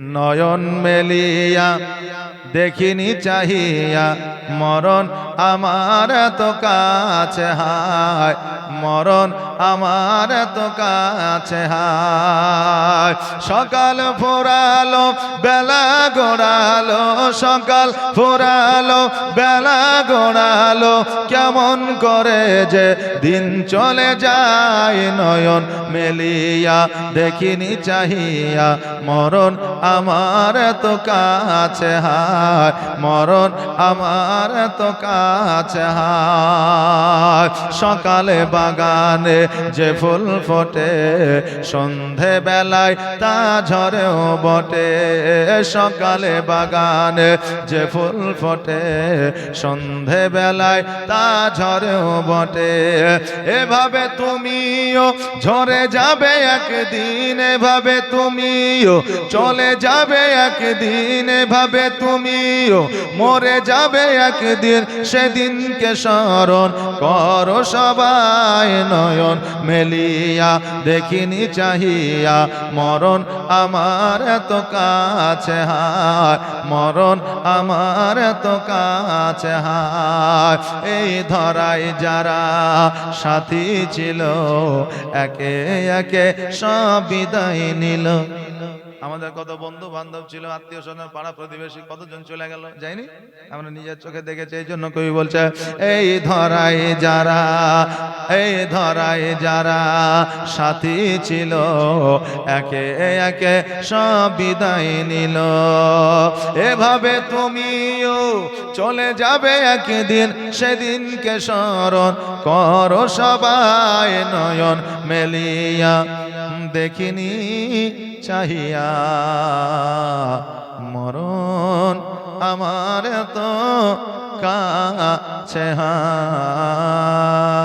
নয়ন মেলিয়া, দেখিনি চাহিয়া, মরণ আমার তো কাছে হায়, মরণ আমার তো কাছে হায়। সকাল ফোরালো, বেলা গোড়ালো, সকাল ফোরালো, বেলা গোড়ালো, কেমন করে যে দিন চলে যায় নয়ন মেলিয়া, দেখিনি চাহিয়া, মরণ আমার তো কাছে হায় মরণ আমার তো কাছে হায়। সকালে বাগানে যে ফুল ফোটে, সন্ধে বেলায় তা ঝরেও বটে। সকালে বাগানে যে ফুল ফোটে, সন্ধে বেলায় তা ঝরেও বটে। এভাবে তুমিও ঝরে যাবে একদিন, এভাবে তুমিও চলে যাবে একদিন, এভাবে তুমিও মরে যাবে একদিন। সেদিনকে স্মরণ করো সবাই নয়ন মেলিয়া, দেখিনি চাহিয়া, মরণ আমার এত কাছে হায়, মরণ আমার এত কাছে হায়। এই ধরাই যারা সাথী ছিল, একে একে সব বিদায় নিল। আমাদের কত বন্ধু বান্ধব ছিল, আত্মীয় স্বজন, পাড়া প্রতিবেশী, কতজন চলে গেল, যায়নি? আমরা নিজের চোখে দেখেছি, এই জন্য কবি বলছে, এই ধরাই যারা, এই ধরাই যারা সাথী ছিল, একে একে সব বিদায় নিল। এভাবে তুমিও চলে যাবে একদিন, সেদিনকে স্মরণ করো সবাই নয়ন মেলিয়া। দেখিনি চাহিয়া। মরণ আমার তো কাছে হায়